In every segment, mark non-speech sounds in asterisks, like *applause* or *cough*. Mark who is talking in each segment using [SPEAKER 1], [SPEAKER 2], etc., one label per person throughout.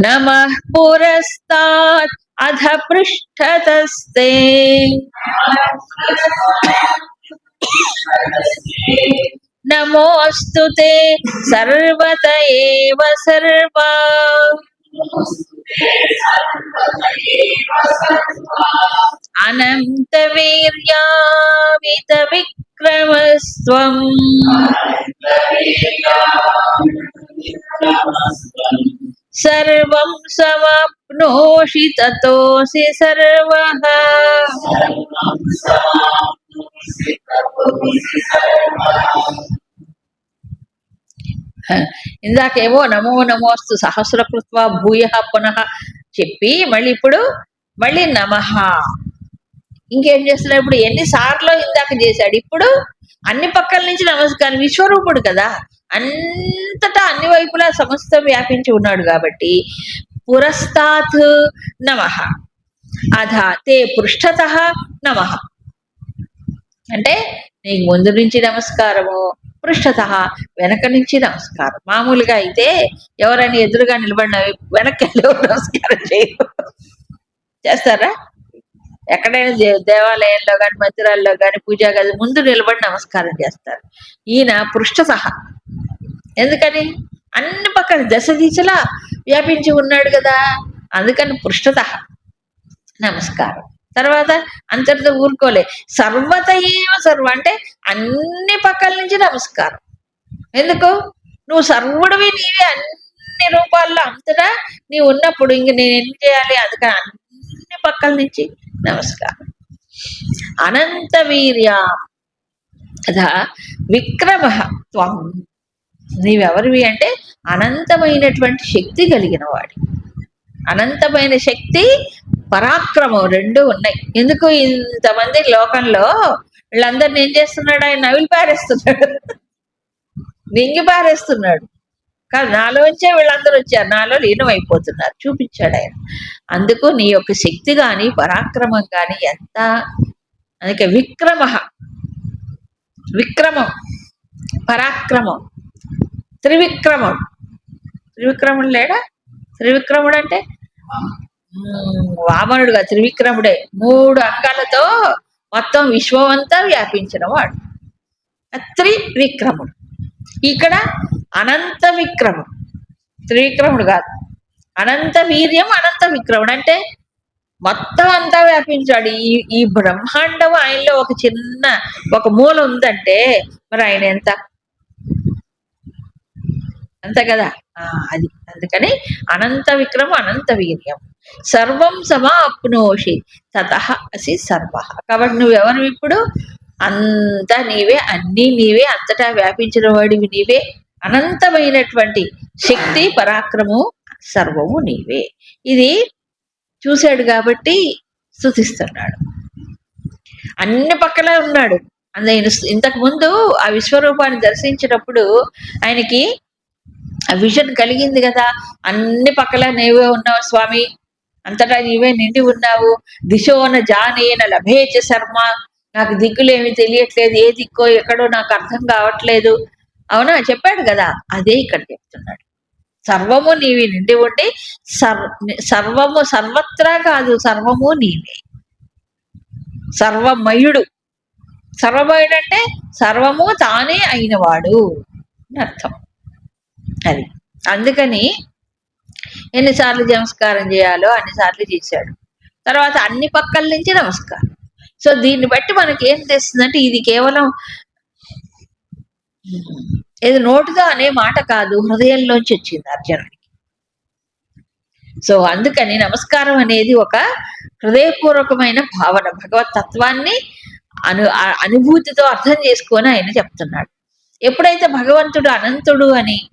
[SPEAKER 1] नमः पुरस्तात् अध पृष्ठतस्ते। नमोऽस्तु ते सर्वत एव सर्वा। अनन्तवीर्यामितविक्रमस्त्वम्। सर्वं समाप्नोषि ततोऽसि सर्वः ఇందాకేమో నమో నమోస్తు సహస్రకృత్వ భూయ పునః చెప్పి మళ్ళీ ఇప్పుడు మళ్ళీ నమః ఇంకేం చేస్తున్నాడు ఇప్పుడు ఎన్నిసార్లు ఇందాక చేశాడు ఇప్పుడు అన్ని పక్కల నుంచి నమస్కారం విశ్వరూపుడు కదా అంతటా అన్ని వైపులా సమస్తం వ్యాపించి ఉన్నాడు కాబట్టి పురస్తాత్ నమ. అధ తే పృష్ఠత నమ. అంటే నీకు ముందు నుంచి నమస్కారము పృష్ఠత వెనక నుంచి నమస్కారం. మామూలుగా అయితే ఎవరైనా ఎదురుగా నిలబడిన వెనక్కి వెళ్ళి నమస్కారం చేయరు. చేస్తారా? ఎక్కడైనా దేవాలయంలో కానీ మందిరాల్లో కానీ పూజా గది ముందు నిలబడి నమస్కారం చేస్తారు. ఈయన పృష్ఠత. ఎందుకని? అన్ని పక్కన దశ దిశలా వ్యాపించి ఉన్నాడు కదా. అందుకని పృష్ఠత. నమస్కారం. తర్వాత అంతటితో ఊరుకోలే. సర్వత ఏవ సర్వ అంటే అన్ని పక్కల నుంచి నమస్కారం. ఎందుకు? నువ్వు సర్వుడివి నీవే అన్ని రూపాల్లో అంతటా నీవు ఉన్నప్పుడు ఇంక నేను ఏం చేయాలి? అందుకని అన్ని పక్కల నుంచి నమస్కారం. అనంత వీర్య. అదా విక్రమ త్వం. నీవెవరివి అంటే అనంతమైనటువంటి శక్తి కలిగిన వాడి అనంతమైన శక్తి పరాక్రమం రెండు ఉన్నాయి. ఎందుకు ఇంతమంది లోకంలో వీళ్ళందరిని ఏం చేస్తున్నాడు? ఆయన నవిలి పారేస్తున్నాడు. మింగి పారేస్తున్నాడు. కాదు నాలోంచే వీళ్ళందరూ వచ్చారు. నాలో లీనమైపోతున్నారు. చూపించాడు ఆయన. అందుకు నీ యొక్క శక్తి గాని పరాక్రమం గాని ఎంత? అందుకే విక్రమ. విక్రమం. పరాక్రమం. త్రివిక్రమం త్రివిక్రముడు లేడా? త్రివిక్రముడు అంటే వామనుడుగా త్రివిక్రముడే. మూడు అంగాలతో మొత్తం విశ్వం అంతా వ్యాపించిన వాడు త్రివిక్రముడు. ఇక్కడ అనంత విక్రముడు. త్రివిక్రముడు కాదు. అనంత వీర్యం అనంత విక్రముడు. అంటే మొత్తం అంతా వ్యాపించాడు. ఈ ఈ బ్రహ్మాండం ఆయనలో ఒక చిన్న ఒక మూల ఉందంటే మరి ఆయన ఎంత? అంతే కదా? అది. అందుకని అనంత విక్రమ అనంత వీర్యం. సర్వం సమాప్నోషి తత అసి సర్వ. కాబట్టి నువ్వెవరు ఇప్పుడు? అంతా నీవే అన్నీ నీవే అంతటా వ్యాపించిన వాడివి నీవే. అనంతమైనటువంటి శక్తి పరాక్రమము సర్వము నీవే. ఇది చూశాడు కాబట్టి స్థుతిస్తున్నాడు అన్ని పక్కల ఉన్నాడు. ఆయన ఇంతకు ముందు ఆ విశ్వరూపాన్ని దర్శించినప్పుడు ఆయనకి విజన్ కలిగింది కదా. అన్ని పక్కల నీవే ఉన్నావు స్వామి. అంతటా నీవే నిండి ఉన్నావు. దిశోన జానేన లభేచ శర్మ. నాకు దిక్కులేమి తెలియట్లేదు. ఏ దిక్కో ఎక్కడో నాకు అర్థం కావట్లేదు. అవునా? చెప్పాడు కదా. అదే ఇక్కడ చెప్తున్నాడు. సర్వము నీవి నిండి ఉండి సర్వ సర్వము సర్వత్రా కాదు సర్వము నీవే. సర్వమయుడు. సర్వమయుడు అంటే సర్వము తానే అయినవాడు. అర్థం. అది. అందుకని ఎన్నిసార్లు నమస్కారం చేయాలో అన్నిసార్లు చేశాడు. తర్వాత అన్ని పక్కల నుంచి నమస్కారం. సో దీన్ని బట్టి మనకి ఏం తెస్తుందంటే ఇది కేవలం ఇది నోటితో అనే మాట కాదు హృదయంలోంచి వచ్చింది అర్జునుడికి. సో అందుకని నమస్కారం అనేది ఒక హృదయపూర్వకమైన భావన భగవత్ తత్వాన్ని అను అనుభూతితో అర్థం చేసుకొని ఆయన చెప్తున్నాడు. ఎప్పుడైతే భగవంతుడు అనంతుడు అని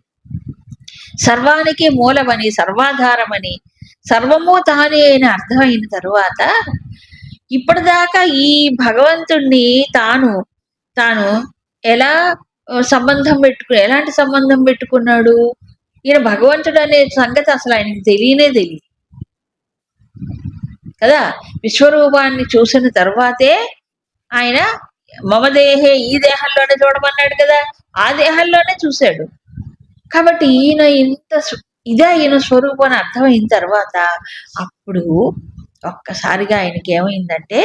[SPEAKER 1] సర్వానికి మూలమని సర్వాధారమని సర్వము తానే అయిన అర్థమైన తరువాత ఇప్పటిదాకా ఈ భగవంతుణ్ణి తాను తాను ఎలా సంబంధం పెట్టుకు ఎలాంటి సంబంధం పెట్టుకున్నాడు? ఈయన భగవంతుడు అనే సంగతి అసలు ఆయనకి తెలియనే తెలియదు. కదా? విశ్వరూపాన్ని చూసిన తర్వాతే ఆయన మమదేహే ఈ దేహంలోనే చూడమన్నాడు కదా? ఆ దేహంలోనే చూశాడు. కాబట్టి ఈయన ఇంత ఇదే ఈయన స్వరూపం అని అర్థమైన తర్వాత అప్పుడు ఒక్కసారిగా ఆయనకి ఏమైందంటే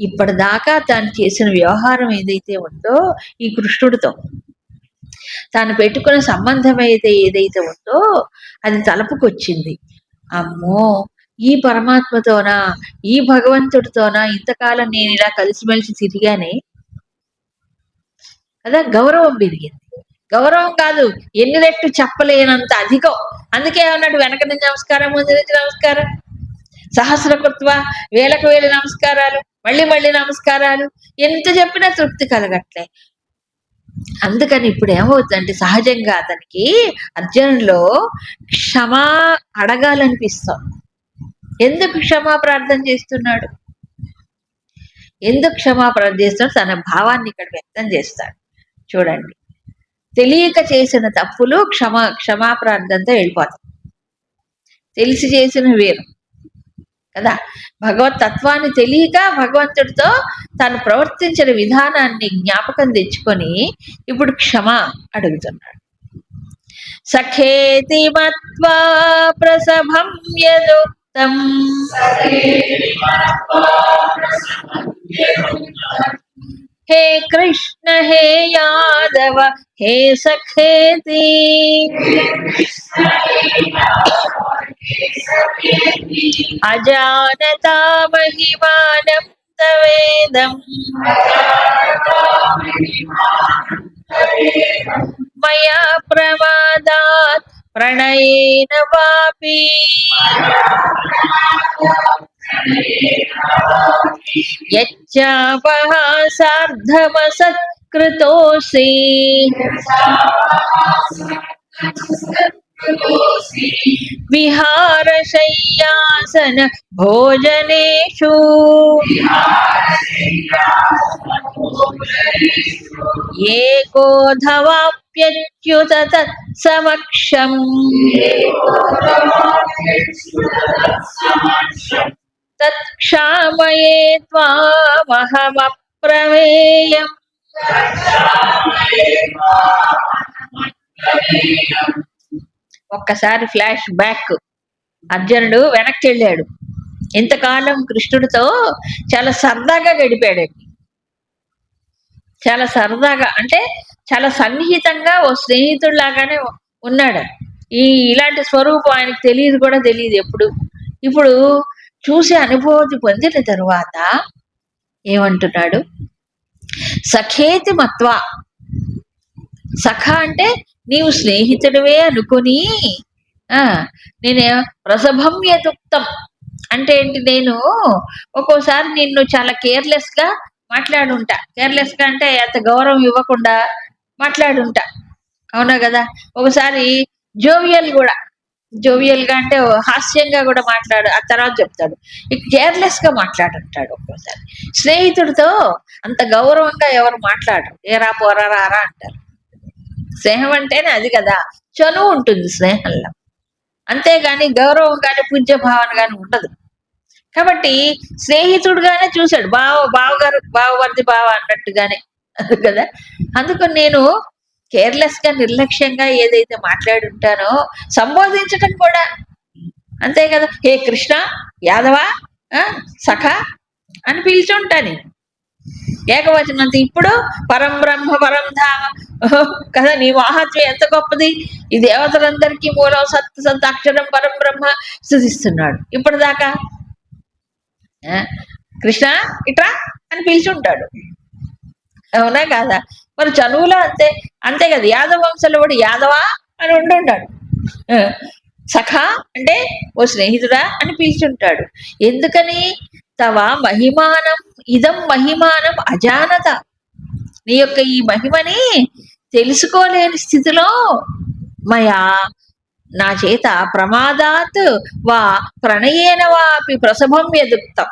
[SPEAKER 1] ఇప్పటిదాకా తాను చేసిన వ్యవహారం ఏదైతే ఉందో ఈ కృష్ణుడితో తాను పెట్టుకున్న సంబంధం అయితే ఏదైతే ఉందో అది తలపుకొచ్చింది. అమ్మో! ఈ పరమాత్మతోనా ఈ భగవంతుడితోనా ఇంతకాలం నేను ఇలా కలిసిమెలిసి తిరిగానే? కదా గౌరవం పెరిగింది. గౌరవం కాదు ఎన్ని రెట్లు చెప్పలేనంత అధికం. అందుకే అన్నట్టు వెనక నుంచి నమస్కారం ముందు నుంచి నమస్కారం. సహస్ర కృత్వ వేలకు వేల నమస్కారాలు మళ్ళీ మళ్ళీ నమస్కారాలు. ఎంత చెప్పినా తృప్తి కలగట్లే. అందుకని ఇప్పుడు ఏమవుతుందంటే సహజంగా అతనికి అర్జునులో క్షమా అడగాలనిపిస్తాం ఎందుకు క్షమా ప్రార్థన చేస్తున్నాడు? ఎందుకు క్షమా ప్రార్థన చేస్తున్నాడు? తన భావాన్ని ఇక్కడ వ్యక్తం చేస్తాడు. చూడండి. తెలియక చేసిన తప్పులు క్షమ క్షమాప్రార్థంతో వెళ్ళిపోతాయి. తెలిసి చేసిన వేరు. కదా? భగవత్ తత్వాన్ని తెలియక భగవంతుడితో తాను ప్రవర్తించిన విధానాన్ని జ్ఞాపకం తెచ్చుకొని ఇప్పుడు క్షమ అడుగుతున్నాడు. సఖేతి మత్వా ప్రసభం యదుక్తం. హే కృష్ణ హే యాదవ హే సఖేతి అజానతా మహిమానం తవేదం మయా ప్రమాదాత్ ప్రణయేన వాపి యచ్చాపహాసార్ధమసత్కృతోసి విహారశయ్యాసన భోజనేషు ఏకోధవాప్యచ్యుత తత్ సమక్షం తత్క్షామయే త్వామహమప్రమేయం ఒక్కసారి ఫ్లాష్ బ్యాక్. అర్జునుడు వెనక్కి వెళ్ళాడు. ఇంతకాలం కృష్ణుడితో చాలా సరదాగా గడిపాడండి. చాలా సరదాగా అంటే చాలా సన్నిహితంగా ఓ స్నేహితుడిలాగానే ఉన్నాడు. ఈ ఇలాంటి స్వరూపం ఆయనకు తెలియదు కూడా తెలియదు ఎప్పుడు. ఇప్పుడు చూసి అనుభూతి పొందిన తరువాత ఏమంటున్నాడు? సఖేతి మత్వ. సఖ అంటే నీవు స్నేహితుడివే అనుకుని ఆ నేనే రసభమ్యతుక్తం అంటే ఏంటి? నేను ఒక్కోసారి నిన్ను చాలా కేర్లెస్గా మాట్లాడుంటా. కేర్లెస్గా అంటే అంత గౌరవం ఇవ్వకుండా మాట్లాడుంటా. అవునా కదా? ఒకసారి జోవియల్ కూడా జోవియల్గా అంటే హాస్యంగా కూడా మాట్లాడు ఆ తర్వాత చెప్తాడు. కేర్లెస్గా మాట్లాడుంటాడు ఒక్కోసారి. స్నేహితుడితో అంత గౌరవంగా ఎవరు మాట్లాడరు. ఏరా పోరా రారా అంటారు. స్నేహం అంటేనే అది కదా. చనువు ఉంటుంది స్నేహంలో. అంతేగాని గౌరవం కానీ పూజ్య భావన కానీ ఉండదు. కాబట్టి స్నేహితుడుగానే చూశాడు. బావ బావగారు బావవర్ది బావ అన్నట్టుగానే. *laughs* కదా? అందుకని నేను కేర్లెస్గా నిర్లక్ష్యంగా ఏదైతే మాట్లాడుంటానో సంబోధించటం కూడా. అంతే కదా. హే కృష్ణ యాదవ ఆ, సఖ అని పిలిచుంటా నేను. అంత. ఇప్పుడు పరం బ్రహ్మ పరం ధామ. కదా నీ మహాత్మ్యం ఎంత గొప్పది. ఈ దేవతలందరికీ మూలం సత్ సత్ అక్షరం పరం బ్రహ్మ స్థుతిస్తున్నాడు ఇప్పటిదాకా. ఆ, కృష్ణ ఇట్రా అని పిలిచుంటాడు. అవునా కాదా? మరి చనువులో అంతే అంతే కదా. యాదవ వంశంలో కూడా యాదవా అని ఉండుంటాడు. సఖా అంటే ఓ స్నేహితుడా అని పిలుచుంటాడు. ఎందుకని? తవ మహిమానం ఇదం మహిమానం అజానత. నీ యొక్క ఈ మహిమని తెలుసుకోలేని స్థితిలో మయా నా చేత ప్రమాదాత్ వా ప్రణయేన వాపి ప్రసభం ఎదుక్తం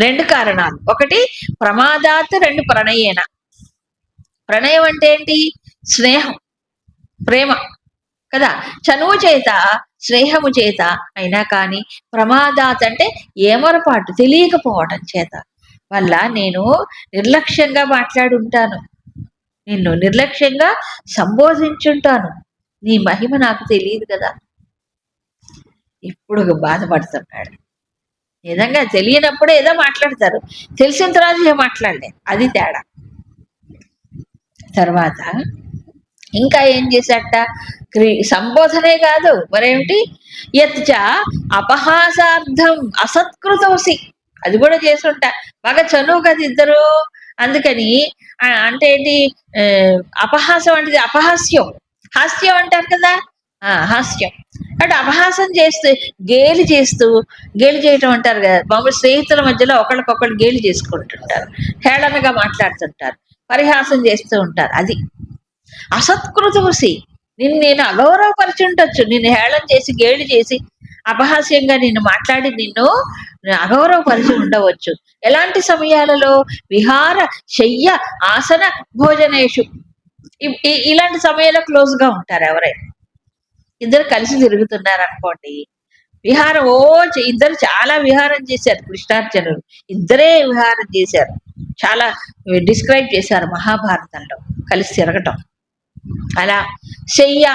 [SPEAKER 1] రెండు కారణాలు. ఒకటి ప్రమాదాత్ రెండు ప్రణయేన. ప్రణయం అంటే ఏంటి? స్నేహం ప్రేమ కదా? చనువు చేత స్నేహము చేత అయినా కానీ ప్రమాదాత్ అంటే ఏమరపాటు తెలియకపోవటం చేత. వల్ల నేను నిర్లక్ష్యంగా మాట్లాడుంటాను. నిన్ను నిర్లక్ష్యంగా సంబోధించుంటాను. నీ మహిమ నాకు తెలియదు కదా? ఇప్పుడు బాధపడుతున్నాడు. నిజంగా తెలియనప్పుడే ఏదో మాట్లాడతారు. తెలిసిన తర్వాత ఏం మాట్లాడలేదు అది తేడా. తర్వాత ఇంకా ఏం చేశాట క్రీ- సంబోధనే కాదు. మరేమిటి? యత్చ అపహాసార్థం అసత్కృతోసి. అది కూడా చేసుంటా. బాగా చనువు కదా ఇద్దరు. అందుకని అంటే ఏంటి? అపహాసం అంటే అపహాస్యం. హాస్యం అంటారు కదా. హాస్యం. అంటే అపహాసం చేస్తూ గేలి చేస్తూ గేలి చేయటం అంటారు కదా మామూలు స్నేహితుల మధ్యలో ఒకళ్ళకొకళ్ళు గేలి చేసుకుంటుంటారు. హేళనగా మాట్లాడుతుంటారు. పరిహాసం చేస్తూ ఉంటారు. అది అసత్కృతముసి నిన్ను నేను అగౌరవపరిచి ఉండొచ్చు నిన్ను హేళన చేసి గేలి చేసి అపహాస్యంగా నిన్ను మాట్లాడి నిన్ను అగౌరవపరిచి ఉండవచ్చు. ఎలాంటి సమయాలలో? విహార శయ్య ఆసన భోజనేషు. ఇలాంటి సమయాల్లో క్లోజ్గా ఉంటారు ఎవరైనా. ఇద్దరు కలిసి తిరుగుతున్నారు అనుకోండి విహారం ఓ ఇద్దరు చాలా విహారం చేశారు కృష్ణార్జునుడు. ఇద్దరే విహారం చేశారు. చాలా డిస్క్రైబ్ చేశారు మహాభారతంలో కలిసి తిరగటం. అలా శయ్య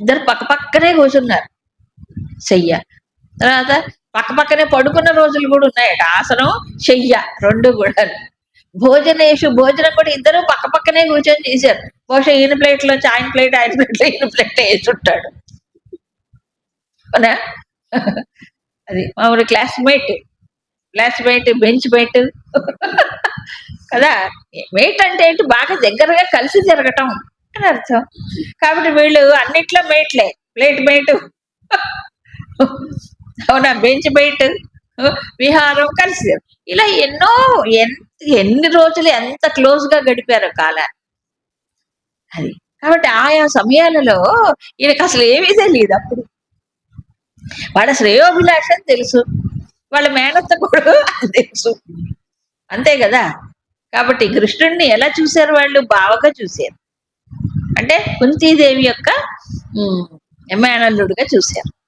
[SPEAKER 1] ఇద్దరు పక్క పక్కనే కూర్చున్నారు. శయ్య తర్వాత పక్క పక్కనే పడుకున్న రోజులు కూడా ఉన్నాయట. ఆసనం శయ్య రెండు కూడా. భోజనేషు భోజనం కూడా ఇద్దరు పక్క పక్కనే కూర్చొని చేశారు. బహుశా ఈయన ప్లేట్లో ఆయన ప్లేట్ ఆయన ప్లేట్లో ఈయన ప్లేట్ వేసి ఉంటాడు. అవునా? అది మామూలు క్లాస్మేట్ క్లాస్మేట్ బెంచ్ మేట్. కదా? మేట్ అంటే ఏంటి? బాగా దగ్గరగా కలిసి తిరగటం అని అర్థం. కాబట్టి వీళ్ళు అన్నిట్లో మేట్లే. Plate mate. అవునా? Bench mate. విహారం కలిసి. ఇలా ఎన్నో ఎంత ఎన్ని రోజులు ఎంత క్లోజ్గా గడిపారు కాలాన్ని. అది. కాబట్టి ఆయా సమయాలలో ఈయనకు అసలు ఏమీ తెలియదు అప్పుడు. వాళ్ళ శ్రేయోభిలాష అని తెలుసు. వాళ్ళ మేనత్త కూడా తెలుసు. అంతే కదా? కాబట్టి కృష్ణుడిని ఎలా చూశారు వాళ్ళు? బావగా చూశారు. అంటే కుంతీదేవి యొక్క మేనల్లుడుగా చూశారు.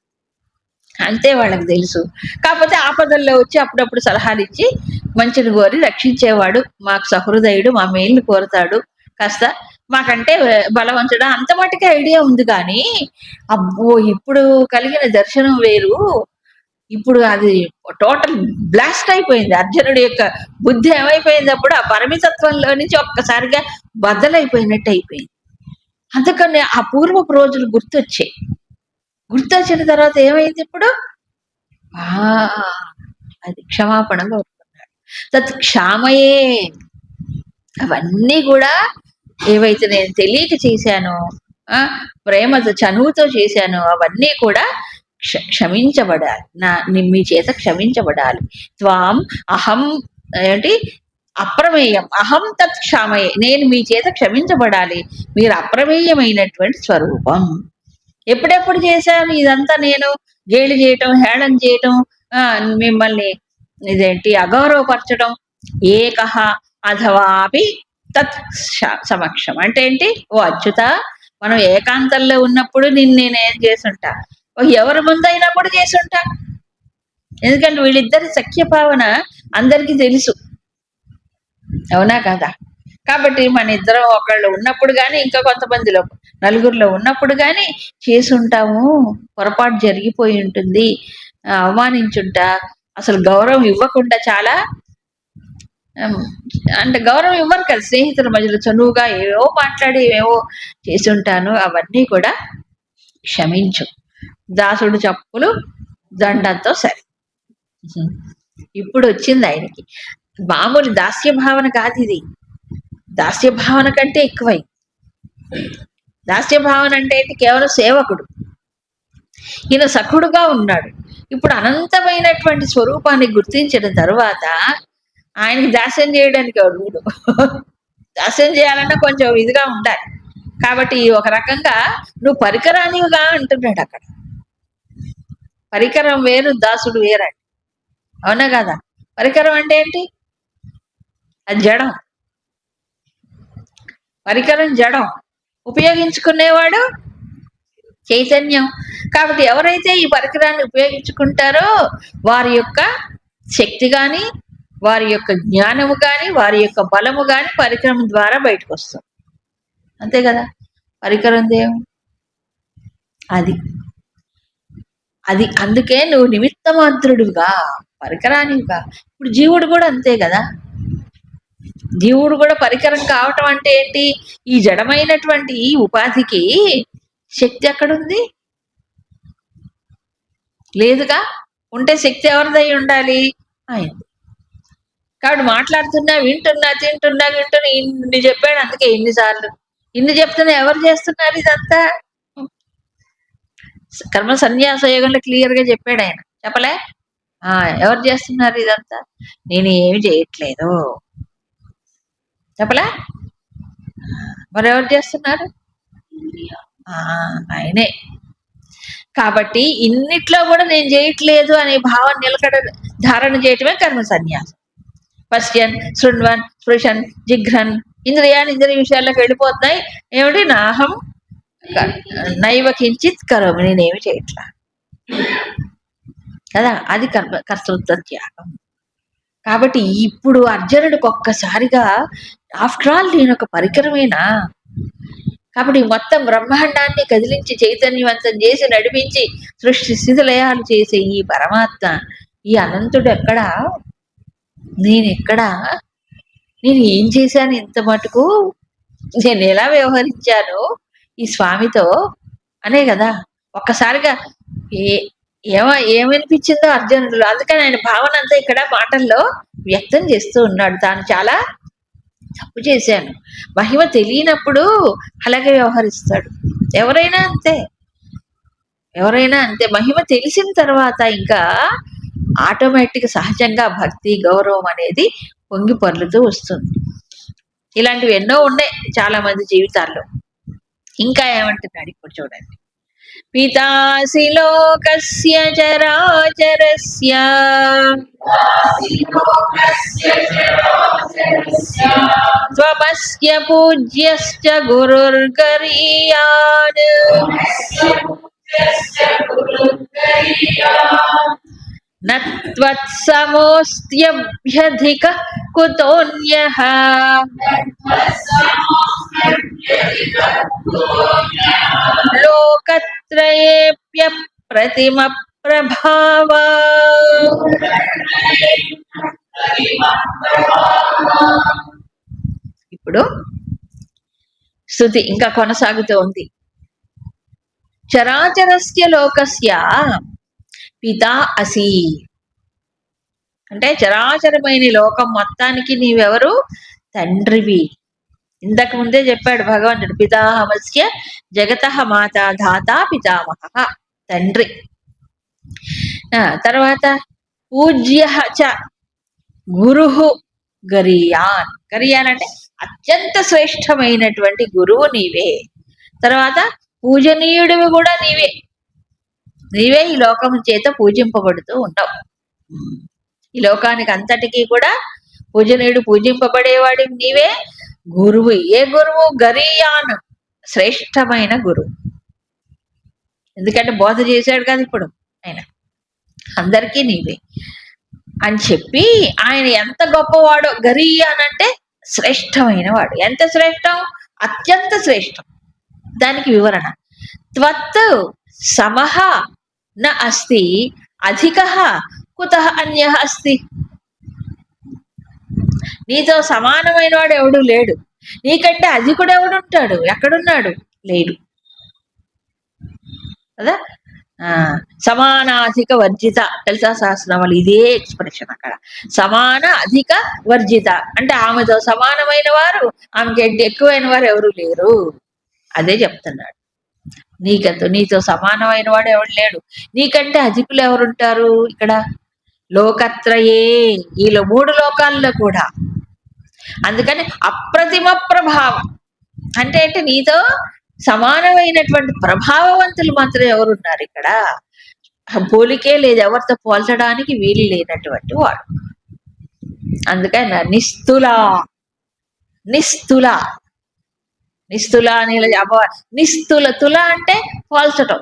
[SPEAKER 1] అంతే వాళ్ళకి తెలుసు. కాకపోతే ఆపదల్లో వచ్చి అప్పుడప్పుడు సలహాలు ఇచ్చి మంచిని కోరి రక్షించేవాడు మాకు సహృదయుడు మా మేలుని కోరతాడు. కాస్త మాకంటే బలవంతుడు? అంత మటుకే ఐడియా ఉంది కానీ అబ్బో ఇప్పుడు కలిగిన దర్శనం వేరు. ఇప్పుడు అది టోటల్ బ్లాస్ట్ అయిపోయింది. అర్జునుడి యొక్క బుద్ధి ఏమైపోయింది అప్పుడు? ఆ పరిమితత్వంలో నుంచి ఒక్కసారిగా బద్దలైపోయినట్టు అయిపోయింది. అందుకని ఆ పూర్వపు రోజులు గుర్తొచ్చాయి. గుర్తొచ్చిన తర్వాత ఏమైంది ఇప్పుడు? ఆ అది క్షమాపణ కోరుకున్నాడు. తత్ క్షామయే. అవన్నీ కూడా ఏవైతే నేను తెలియక చేశానో ఆ ప్రేమతో చనువుతో చేశాను అవన్నీ కూడా క్ష క్షమించబడాలి. నా మీ చేత క్షమించబడాలి. త్వాం అహం ఏంటి? అప్రమేయం. అహం తత్ క్షామయే. నేను మీ చేత క్షమించబడాలి. మీరు అప్రమేయమైనటువంటి స్వరూపం. ఎప్పుడెప్పుడు చేశాను ఇదంతా నేను గేలి చేయటం హేళన చేయటం ఆ, మిమ్మల్ని ఇదేంటి అగౌరవపరచడం ఏకహ అథవాపి తత్ సమక్షం. అంటే ఏంటి? ఓ అచ్యుత మనం ఏకాంతంలో ఉన్నప్పుడు నిన్ను నేనేం చేసుంటా. ఓ ఎవరి ముందైనా కూడా చేసుంటా? ఎందుకంటే వీళ్ళిద్దరి సఖ్య భావన అందరికీ తెలుసు. అవునా కదా? కాబట్టి మన ఇద్దరం ఒకళ్ళు ఉన్నప్పుడు కానీ ఇంకా కొంతమందిలో నలుగురిలో ఉన్నప్పుడు కానీ చేసుంటాము పొరపాటు జరిగిపోయి ఉంటుంది. ఆ, అవమానించుంటా. అసలు గౌరవం ఇవ్వకుండా చాలా అంటే గౌరవం ఇవ్వరు కదా స్నేహితుల మధ్యలో. చనువుగా ఏవో మాట్లాడి ఏవో చేసి ఉంటాను అవన్నీ కూడా క్షమించు. దాసుడు చప్పులు దండంతో సరే. ఇప్పుడు వచ్చింది ఆయనకి. మామూలు దాస్య భావన కాదు ఇది. దాస్య భావన కంటే ఎక్కువై. దాస్య భావన అంటే ఏంటి కేవలం సేవకుడు. ఈయన సఖుడుగా ఉన్నాడు. ఇప్పుడు అనంతమైనటువంటి స్వరూపాన్ని గుర్తించిన తర్వాత ఆయనకి దాస్యం చేయడానికి అడుగుడు దాస్యం చేయాలన్నా కొంచెం ఇదిగా ఉండాలి. కాబట్టి ఒక రకంగా నువ్వు పరికరానివిగా అంటున్నాడు అక్కడ. పరికరం వేరు దాసుడు వేరండి. అవునా కదా? పరికరం అంటే ఏంటి? అది జడం. పరికరం జడం. ఉపయోగించుకునేవాడు? చైతన్యం. కాబట్టి ఎవరైతే ఈ పరికరాన్ని ఉపయోగించుకుంటారో వారి యొక్క శక్తి కానీ వారి యొక్క జ్ఞానము కానీ వారి యొక్క బలము కానీ పరికరం ద్వారా బయటకు వస్తుంది. అంతే కదా? పరికరం దేవు? అది. అది అందుకే నువ్వు నిమిత్త మాత్రుడుగా పరికరానివిగా. ఇప్పుడు జీవుడు కూడా అంతే కదా? జీవుడు కూడా పరికరం కావటం అంటే ఏంటి? ఈ జడమైనటువంటి ఈ ఉపాధికి శక్తి ఎక్కడుంది? లేదుగా? ఉంటే శక్తి ఎవరిదై ఉండాలి? ఆయన. కాబట్టి మాట్లాడుతున్నా వింటున్నా తింటున్నా వింటున్నా ఇన్ని చెప్పాడు అందుకే ఇన్నిసార్లు. ఇన్ని చెప్తున్నా ఎవరు చేస్తున్నారు ఇదంతా? కర్మ సన్యాస యోగంలో క్లియర్గా చెప్పాడు ఆయన. చెప్పలే? ఆ ఎవరు చేస్తున్నారు ఇదంతా? నేను ఏమి చేయట్లేదు. చెప్పలే? మరి ఎవరు చేస్తున్నారు? ఆ, ఆయనే. కాబట్టి ఇన్నిట్లో కూడా నేను చేయట్లేదు అనే భావం నిలకడ ధారణ చేయటమే కర్మ సన్యాసం. పశ్యన్ శృణ్వన్ స్పృశన్ జిఘ్రన్ ఇంద్రియాన్ని ఇంద్రియ విషయాల్లోకి వెళ్ళిపోతున్నాయి. ఏమిటి? నాహం. నైవ కించిత్ కరోమి. నేనేమి చేయట్లా? కదా? అది కర్మ కర్తృత్వ త్యాగం. కాబట్టి ఇప్పుడు అర్జునుడికి ఒక్కసారిగా ఆఫ్టర్ ఆల్ నేను ఒక పరికరమేనా? కాబట్టి మొత్తం బ్రహ్మాండాన్ని కదిలించి చైతన్యవంతం చేసి నడిపించి సృష్టి స్థితిలయాలు చేసే ఈ పరమాత్మ ఈ అనంతుడు ఎక్కడ? నేను ఎక్కడా? నేను ఏం చేశాను ఇంత మటుకు? నేను ఎలా వ్యవహరించాను ఈ స్వామితో? అనే కదా. ఒక్కసారిగా ఏ ఏమ ఏమనిపించిందో అర్జునుడు. అందుకని ఆయన భావన అంతా ఇక్కడ మాటల్లో వ్యక్తం చేస్తూ ఉన్నాడు. తాను చాలా తప్పు చేశాను. మహిమ తెలియనప్పుడు అలాగే వ్యవహరిస్తాడు. ఎవరైనా అంతే. ఎవరైనా అంతే. మహిమ తెలిసిన తర్వాత ఇంకా ఆటోమేటిక్ సహజంగా భక్తి గౌరవం అనేది పొంగి పొర్లుతూ వస్తుంది. ఇలాంటివి ఎన్నో ఉన్నాయి చాలా మంది జీవితాల్లో. ఇంకా ఏమంటున్నాడు ఇప్పుడు చూడండి. पितासि लोकस्य चराचरस्य। त्वमस्य पूज्यश्च गुरुर्गरीयान्। నత్వత్సమోస్త్యభ్యధిక కుతోన్యః లోకత్రయేప్య ప్రతిమ ప్రభావ ఇప్పుడు స్థుతి ఇంకా కొనసాగుతూ ఉంది. చరాచరస్య లోకస్య పితా అసి. అంటే చరాచరమైన లోకం మొత్తానికి నీవెవరు? తండ్రివి. ఇంతకు ముందే చెప్పాడు భగవంతుడు పితాహమస్య జగత మాత ధాత పితామహ. తండ్రి. ఆ, తర్వాత పూజ్య చ గురు గరియాన్. గరియాన్ అంటే అత్యంత శ్రేష్టమైనటువంటి గురువు నీవే. తర్వాత పూజనీయుడివి కూడా నీవే. నీవే ఈ లోకం చేత పూజింపబడుతూ ఉంటావు. ఈ లోకానికి అంతటికీ కూడా పూజనీయుడు పూజింపబడేవాడి నీవే గురువు. ఏ గురువు? గరియాన్. శ్రేష్టమైన గురువు. ఎందుకంటే బోధ చేశాడు కదా ఇప్పుడు ఆయన. అందరికీ నీవే. అని చెప్పి ఆయన ఎంత గొప్పవాడో గరియాన్ అంటే శ్రేష్టమైన వాడు. ఎంత శ్రేష్టం? అత్యంత శ్రేష్టం. దానికి వివరణ. త్వత్ సమహ न अस्ति। అధిక కుత అన్యః అస్తి నీతో సమానమైన వాడు ఎవడు లేడు. నీకంటే అధికుడు ఎవడుంటాడు? ఎక్కడున్నాడు? లేడు. కదా? సమానాధిక వర్జిత. తెలుసా సహస్రనామాలు? ఇదే ఎక్స్ప్రెషన్ అక్కడ. సమాన అధిక వర్జిత. అంటే ఆమెతో సమానమైన వారు ఆమెకి ఎక్కువైన వారు ఎవరు లేరు? అదే చెప్తున్నాడు. నీకంతో నీతో సమానమైన వాడు ఎవడు లేడు. నీకంటే అధికులు ఎవరుంటారు ఇక్కడ? లోకత్రయే. ఈలో మూడు లోకాల్లో కూడా. అందుకని అప్రతిమ ప్రభావం. అంటే ఏంటి? నీతో సమానమైనటువంటి ప్రభావవంతులు మాత్రం ఎవరున్నారు ఇక్కడ? పోలికే లేదు. ఎవరితో పోల్చడానికి వీలు లేనటువంటి వాడు. అందుకని నిస్తుల. నిస్తుల. నిస్తుల అని ఇలా నిస్తుల తుల అంటే పోల్చటం.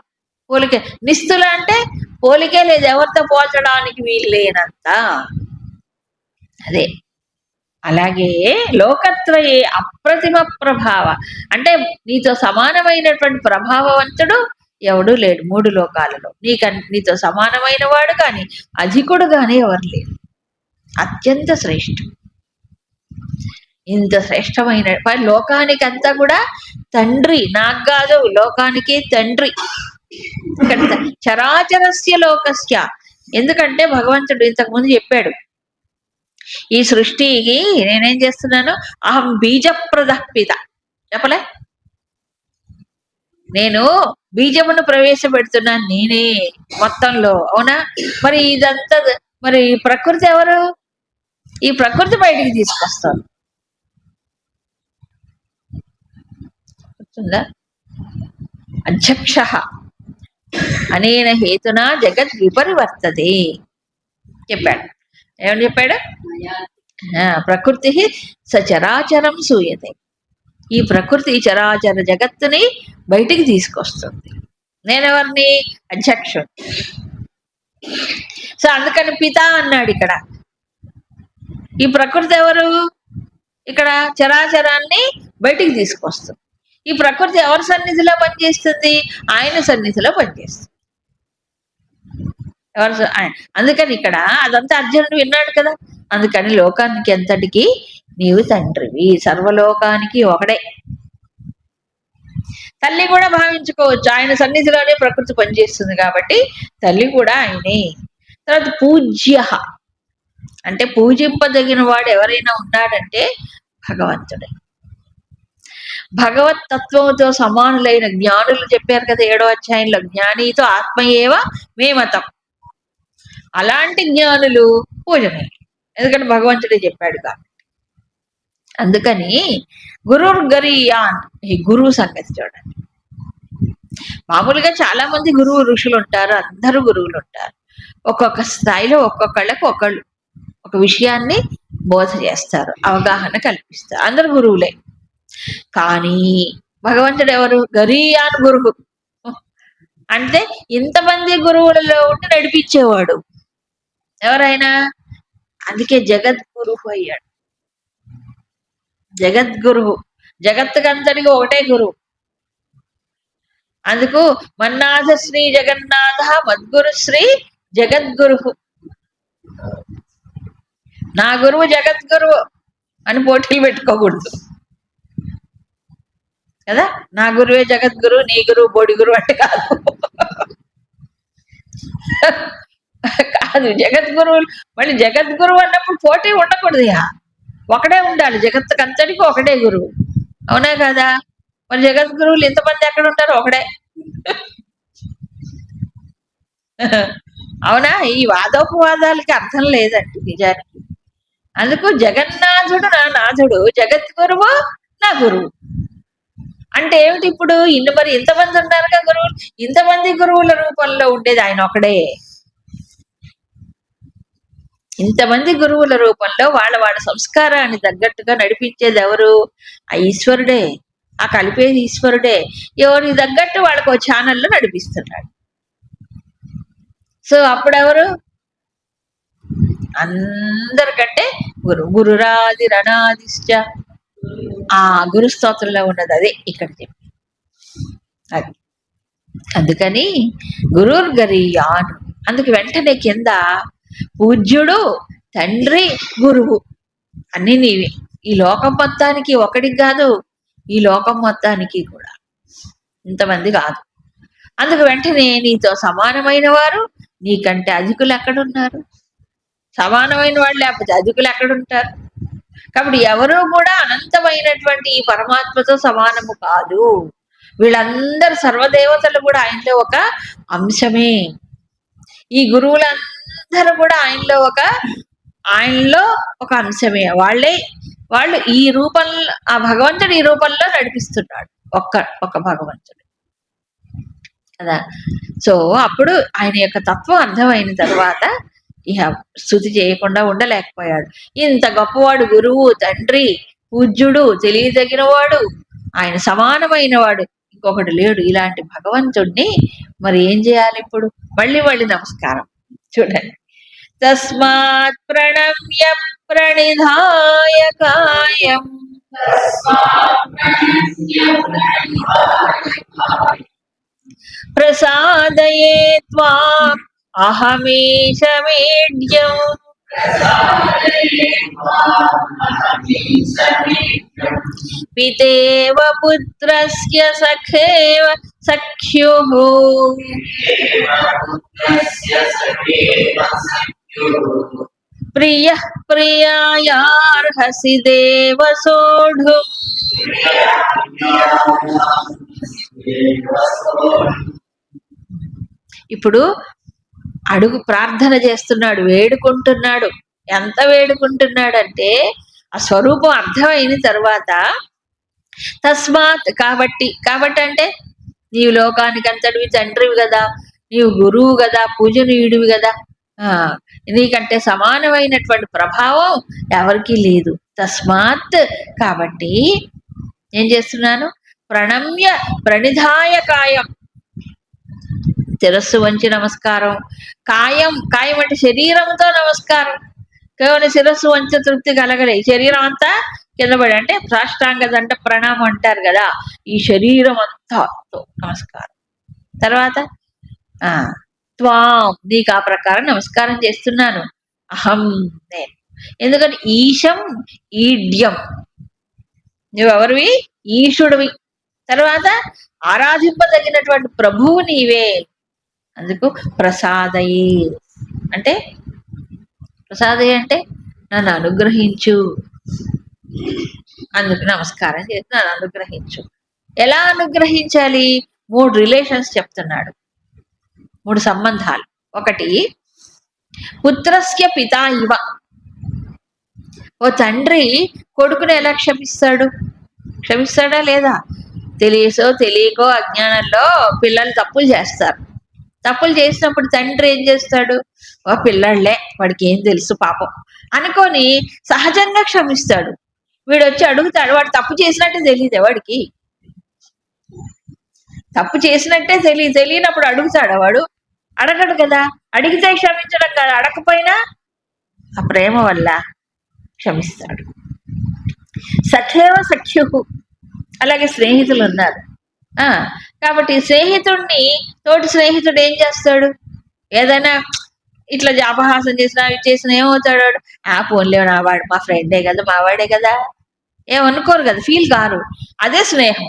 [SPEAKER 1] పోలికే నిస్తుల అంటే పోలికే లేదు ఎవరితో పోల్చడానికి వీలు లేనంత. అదే. అలాగే లోకత్వయే అప్రతిమ ప్రభావ. అంటే నీతో సమానమైనటువంటి ప్రభావవంతుడు ఎవడు లేడు మూడు లోకాలలో. నీక నీతో సమానమైన వాడు కానీ అధికుడు కానీ ఎవరు లేరు. అత్యంత శ్రేష్ఠం ఇంత శ్రేష్టమైన లోకానికి అంతా కూడా తండ్రి నాకు కాదు లోకానికి తండ్రి. ఇక్కడ చరాచరస్య లోకస్య. ఎందుకంటే భగవంతుడు ఇంతకు ముందు చెప్పాడు ఈ సృష్టికి నేనేం చేస్తున్నాను? అహం బీజప్రదపిత. చెప్పలే? నేను బీజమును ప్రవేశపెడుతున్నాను నేనే మొత్తంలో. అవునా? మరి ఇదంతా మరి ఈ ప్రకృతి ఎవరు? ఈ ప్రకృతి బయటికి తీసుకొస్తాను గుర్తుందా అధ్యక్ష. అనేన హేతున జగత్ విపరివర్తది చెప్పాడు. ఏమని చెప్పాడు? ఆ, ప్రకృతి సచరాచరం సూయతే. ఈ ప్రకృతి చరాచర జగత్తుని బయటికి తీసుకొస్తుంది. నేనెవరిని? అధ్యక్షుడు సో అందుకని పిత అన్నాడు ఇక్కడ. ఈ ప్రకృతి ఎవరు? ఇక్కడ చరాచరాన్ని బయటికి తీసుకొస్తుంది. ఈ ప్రకృతి ఎవరి సన్నిధిలో పనిచేస్తుంది? ఆయన సన్నిధిలో పనిచేస్తుంది. ఎవరు అందుకని ఇక్కడ అదంతా అర్జునుడు విన్నాడు కదా. అందుకని లోకానికి ఎంతటికి నీవు తండ్రివి. సర్వలోకానికి ఒకడే. తల్లి కూడా భావించుకోవచ్చు. ఆయన సన్నిధిలోనే ప్రకృతి పనిచేస్తుంది కాబట్టి తల్లి కూడా ఆయనే. తర్వాత పూజ్య అంటే పూజింపదగిన వాడు ఎవరైనా ఉన్నాడంటే భగవంతుడే. భగవత్ తత్వముతో సమానులైన జ్ఞానులు చెప్పారు కదా ఏడో అధ్యాయంలో జ్ఞానితో ఆత్మయేవ మేమతం. అలాంటి జ్ఞానులు పూజనీయులు. ఎందుకంటే భగవంతుడే చెప్పాడు కాబట్టి. అందుకని గురుర్ గరియాన్ ఈ గురువు సంగతి చూడండి. మామూలుగా చాలా మంది గురువు ఋషులు ఉంటారు అందరూ గురువులు ఉంటారు. ఒక్కొక్క స్థాయిలో ఒక్కొక్కళ్ళకు ఒకళ్ళు ఒక విషయాన్ని బోధ చేస్తారు అవగాహన కల్పిస్తారు. అందరు గురువులే. కానీ భగవంతుడు ఎవరు గరియాన్ గురువు. అంటే ఇంతమంది గురువులలో ఉండి నడిపించేవాడు. ఎవరైనా? అందుకే జగద్గురువు అయ్యాడు. జగద్గురువు. జగత్తుకంతటికి ఒకటే గురువు. అందుకు మన్నాథ శ్రీ జగన్నాథ మద్గురు శ్రీ జగద్గురు నా గురువు జగద్గురువు అని పోటీలు పెట్టుకోకూడదు. కదా? నా గురువే జగద్గురు నీ గురువు బోడి గురువు అంటే కాదు. కాదు జగద్గురువులు మళ్ళీ జగద్గురువు అన్నప్పుడు పోటీ ఉండకూడదు ఇక. ఒకడే ఉండాలి. జగత్తుకంతటికి ఒకటే గురువు. అవునా కదా? మరి జగద్గురువులు ఎంతమంది ఎక్కడ ఉంటారు? ఒకడే. అవునా? ఈ వాదోపవాదాలకి అర్థం లేదండి నిజానికి. అందుకు జగన్నాథుడు నా నాథుడు జగద్గురువు నా గురువు. అంటే ఏమిటి ఇప్పుడు? ఇన్ని మరి ఇంతమంది ఉన్నారుగా గురువులు? ఇంతమంది గురువుల రూపంలో ఉండేది ఆయన ఒకడే. ఇంతమంది గురువుల రూపంలో వాళ్ళ వాళ్ళ సంస్కారాన్ని తగ్గట్టుగా నడిపించేది ఎవరు? ఆ ఈశ్వరుడే. ఆ కలిపేది ఈశ్వరుడే. ఎవరికి తగ్గట్టు వాళ్ళకు ఒక ఛానల్లో నడిపిస్తున్నాడు. సో అప్పుడెవరు? అందరికంటే గురు గురురాది రణాదిశ్చ. ఆ గురు స్తోత్రంలో ఉన్నది అదే ఇక్కడ చెప్పి అది. అందుకని గురుర్ గరియాను అందుకు వెంటనే కింద పూజ్యుడు తండ్రి గురువు అన్ని నీవి. ఈ లోకం మొత్తానికి ఒకటికి కాదు ఈ లోకం మొత్తానికి కూడా. ఇంతమంది కాదు. అందుకు వెంటనే నీతో సమానమైన వారు నీకంటే అధికులు ఎక్కడున్నారు? సమానమైన వాళ్ళు లేకపోతే అధికులు ఎక్కడుంటారు? కాబట్టి ఎవరు కూడా అనంతమైనటువంటి ఈ పరమాత్మతో సమానము కాదు. వీళ్ళందరూ సర్వదేవతలు కూడా ఆయనలో ఒక అంశమే. ఈ గురువులందరూ కూడా ఆయనలో ఒక ఆయనలో ఒక అంశమే. వాళ్ళే వాళ్ళు ఈ రూపంలో ఆ భగవంతుడు ఈ రూపంలో నడిపిస్తున్నాడు. ఒక్క ఒక భగవంతుడు. కదా? సో అప్పుడు ఆయన యొక్క తత్వం అర్థమైన తర్వాత ఇహ స్థుతి చేయకుండా ఉండలేకపోయాడు. ఇంత గొప్పవాడు గురువు తండ్రి పూజ్యుడు తెలియదగినవాడు ఆయన సమానమైన వాడు ఇంకొకటి లేడు. ఇలాంటి భగవంతుణ్ణి మరి ఏం చేయాలి ఇప్పుడు? మళ్ళీ మళ్ళీ నమస్కారం. చూడండి. తస్మాత్ ప్రణమ్య ప్రణిధాయ కాయం. ప్రసాదయే త్వాం అహమేష మేడ్యం పితేవ పుత్రస్య సఖేవ సఖ్యుః ప్రియ ప్రియాయార్హసి దేవ సోఢు ఇప్పుడు అడుగు ప్రార్థన చేస్తున్నాడు వేడుకుంటున్నాడు. ఎంత వేడుకుంటున్నాడంటే ఆ స్వరూపం అర్థమైన తర్వాత తస్మాత్ కాబట్టి కాబట్టి అంటే నీవు లోకానికి అంతటివి తండ్రివి కదా నీవు గురువు కదా పూజనీయుడివి కదా. నీకంటే సమానమైనటువంటి ప్రభావం ఎవరికీ లేదు. తస్మాత్ కాబట్టి ఏం చేస్తున్నాను? ప్రణమ్య ప్రణిధాయకాయం శిరస్సు వంచి నమస్కారం. కాయం కాయం అంటే శరీరంతో నమస్కారం. కేవలం శిరస్సు వంచ తృప్తి కలగలే శరీరం అంతా కింద పడి అంటే సాష్టాంగ దంట ప్రణామం అంటారు కదా ఈ శరీరం అంతా నమస్కారం. తర్వాత ఆ త్వాం నీకు ఆ ప్రకారం నమస్కారం చేస్తున్నాను. అహం నేను. ఎందుకంటే ఈశం ఈడ్యం. నువ్వెవరివి? ఈశుడివి. తర్వాత ఆరాధింపదగినటువంటి ప్రభువు నీవే. అందుకు ప్రసాదయి. అంటే ప్రసాదయి అంటే నన్ను అనుగ్రహించు. అందుకు నమస్కారం చేసి నన్ను అనుగ్రహించు. ఎలా అనుగ్రహించాలి? మూడు రిలేషన్స్ చెప్తున్నాడు. మూడు సంబంధాలు. ఒకటి పుత్రస్య పితా ఇవ. ఓ తండ్రి కొడుకుని ఎలా క్షమిస్తాడు? క్షమిస్తాడా లేదా? తెలియసో తెలియకో అజ్ఞానంలో పిల్లలు తప్పులు చేస్తారు. తప్పులు చేసినప్పుడు తండ్రి ఏం చేస్తాడు? ఓ పిల్లళ్ళే వాడికి ఏం తెలుసు పాపం. అనుకొని సహజంగా క్షమిస్తాడు. వీడు వచ్చి అడుగుతాడు వాడు తప్పు చేసినట్టే తెలియదు వాడికి? తప్పు చేసినట్టే తెలియ తెలియనప్పుడు అడుగుతాడు వాడు? అడగడు కదా. అడిగితే క్షమించడం కదా. అడగపోయినా ఆ ప్రేమ వల్ల క్షమిస్తాడు. సఖేవ సఖ్యు అలాగే స్నేహితులు ఉన్నారు. ఆ కాబట్టి స్నేహితుడిని తోటి స్నేహితుడు ఏం చేస్తాడు? ఏదైనా ఇట్లా జాపహాసం చేసినా ఇవి చేసినా ఏమవుతాడు ఆ పోన్లే నా వాడు మా ఫ్రెండే కదా మా వాడే కదా. ఏమనుకోరు కదా ఫీల్ కారు. అదే స్నేహం.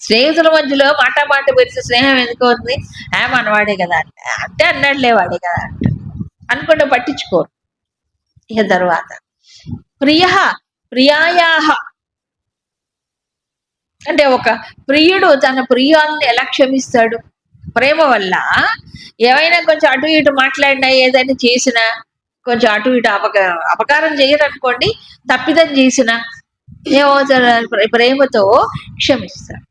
[SPEAKER 1] స్నేహితుల మధ్యలో మాట మాట పెరిసే స్నేహం ఎందుకు అవుతుంది? ఆ మనవాడే కదా అంటే. అంటే వాడే కదా అంట. అనుకుంటే పట్టించుకోరు. ఇక తర్వాత. ప్రియ ప్రియాయాహ. అంటే ఒక ప్రియుడు తన ప్రియాన్ని ఎలా క్షమిస్తాడు? ప్రేమ వల్ల? ఏమైనా కొంచెం అటు ఇటు మాట్లాడినా ఏదైనా చేసినా కొంచెం అటు ఇటు అపక అపకారం చేయరనుకోండి తప్పిదం చేసినా ఏమవుతాడు ప్రేమతో క్షమిస్తాడు.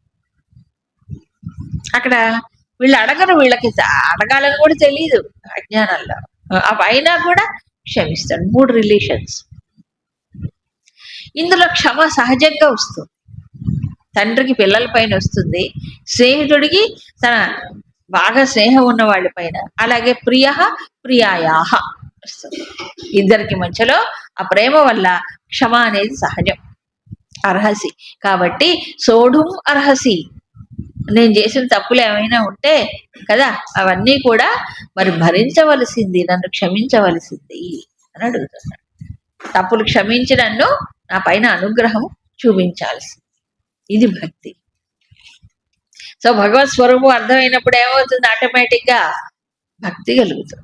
[SPEAKER 1] అక్కడ వీళ్ళు అడగరు వీళ్ళకి అడగాలని కూడా తెలియదు అజ్ఞానంలో. అవి అయినా కూడా క్షమిస్తాడు. మూడు రిలేషన్స్. ఇందులో క్షమ సహజంగా వస్తుంది. తండ్రికి పిల్లల పైన వస్తుంది. స్నేహితుడికి తన బాగా స్నేహం ఉన్న వాళ్ళ పైన. అలాగే ప్రియ ప్రియాయాహ వస్తుంది. ఇద్దరికి మధ్యలో ఆ ప్రేమ వల్ల క్షమ అనేది సహజం. అర్హసి. కాబట్టి సోఢుం అర్హసి. నేను చేసిన తప్పులు ఏమైనా ఉంటే కదా అవన్నీ కూడా మరి భరించవలసింది నన్ను క్షమించవలసింది అని అడుగుతున్నాడు. తప్పులు క్షమించి నన్ను నా పైన అనుగ్రహం చూపించాల్సింది. ఇది భక్తి. సో భగవత్ స్వరూపం అర్థమైనప్పుడు ఏమవుతుంది? ఆటోమేటిక్గా భక్తి కలుగుతుంది.